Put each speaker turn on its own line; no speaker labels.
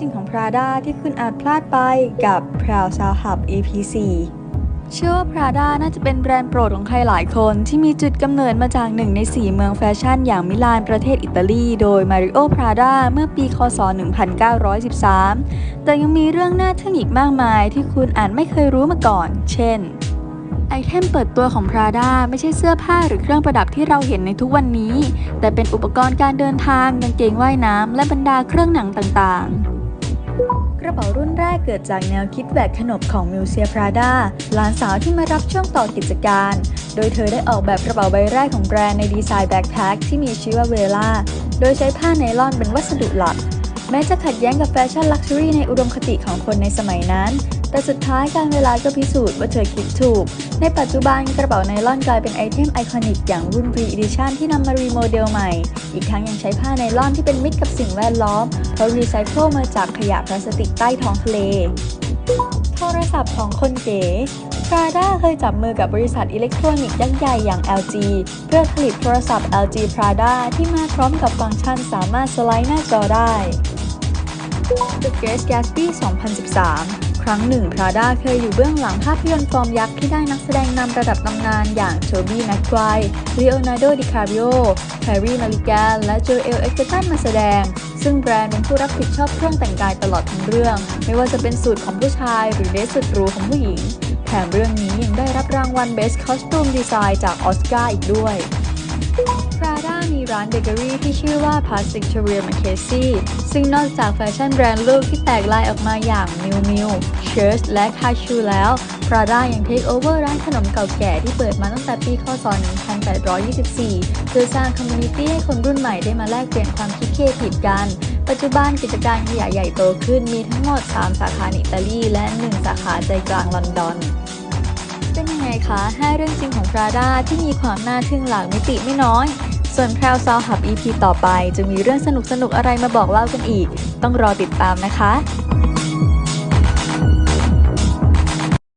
จริงของ Prada ที่คุณอาจพลาดไปกับ Proud Sound Hub EP 4เชื่อว่า Prada น่าจะเป็นแบรนด์โปรดของใครหลายคนที่มีจุดกำเนิดมาจากหนึ่งใน4เมืองแฟชั่นอย่างมิลานประเทศอิตาลี โดย Mario Prada เมื่อปีคศ 1913 แต่ยังมีเรื่องน่าทึ่งอีกมากมายที่คุณอาจไม่เคยรู้มาก่อน เช่นไอเทมเปิดตัวของ Prada ไม่ใช่เสื้อผ้าหรือเครื่องประดับที่เราเห็นในทุกวันนี้ แต่เป็นอุปกรณ์การเดินทางกางเกงว่ายน้ำ และบรรดาเครื่องหนังต่าง ระเป๋ารุ่นแรกเกิดจากแนวคิดแหวกขนบของมิวเซียพราดาหลานสาวที่มารับช่วงต่อกิจการ โดยเธอได้ออกแบบกระเป๋าใบแรกของแบรนด์ในดีไซน์แบ็คแพ็คที่มีชื่อว่าเวล่า โดยใช้ผ้าไนลอนเป็นวัสดุหลัก แม้จะขัดแย้งกับแฟชั่นลักชัวรี่ในอุดมคติของคนในสมัยนั้น แต่สุดท้ายการเวลาก็พิสูจน์ว่าเธอคิดถูก ในปัจจุบันกระเป๋าไนล่อนกลายเป็นไอเทมไอคอนิกอย่างรุ่น Re-Edition ที่นำมารีโมเดลใหม่ อีกทั้งยังใช้ผ้าไนล่อนที่เป็นมิตรกับสิ่งแวดล้อม เพราะรีไซเคิลมาจากขยะพลาสติกใต้ท้องทะเล โทรศัพท์ของคนเก๋ Prada เคยจับมือกับบริษัทอิเล็กทรอนิกส์ยักษ์ใหญ่อย่าง LG เพื่อผลิตโทรศัพท์ LG Prada ที่มาพร้อมกับฟังก์ชันสามารถสไลด์หน้าจอได้ The Great Gatsby 2013 ครั้งหนึ่ง Prada เคยอยู่เบื้องหลังภาพยนตร์ฟอร์มยักษ์ที่ได้นักแสดงนำระดับตำนานอย่างโ o บี้แม็กไกวร์ลีโอนาร์โด ดิคาริโอแ a รี่ มาริแกน และโจเอล เอ็กเ t ตันมาแสดง ซึ่งแบรนด์เป็นผู้รับผิดชอบเครื่องแต่งกายตลอดทั้งเรื่อง ไม่ว่าจะเป็นสูตรของผู้ชาย หรือเดรสสุดหรูของผู้หญิง แถมเรื่องนี้ยังได้รับรางวัล Best Costume Design จากออสการ์อีกด้วย Prada มีร้านเบเกอรี่ที่ชื่อว่า Plastic t e r i e r m a c a s e y ซึ่งนอกจากแฟชั่นแบรนด์ลูกที่แตกลายออกมาอย่าง Miu Miu, Church และ Cashew แล้ว Prada ยัง take over ร้านขนมเก่าแก่ที่เปิดมาตั้งแต่ปีคศ 1824 เพื่อสร้างคอมมูนิตี้ให้คนรุ่นใหม่ได้มาแลกเปลี่ยนความคิดเครีเอทีฟกัน ปัจจุบันกิจการขยายใหญ่โตขึ้นมีทั้งหมด 3 สาขาอิตาลีและ 1 สาขาใจกลางลอนดอนเป็นยังไงคะ 5 เรื่องจริงของ Prada ที่มีความน่าทึ่งหลากมิติไม่น้อย ส่วน p r o u d Sound Hub EP ต่อไป จะมีเรื่องสนุกๆ อะไรมาบอกเล่ากันอีก ต้องรอติดตามนะคะ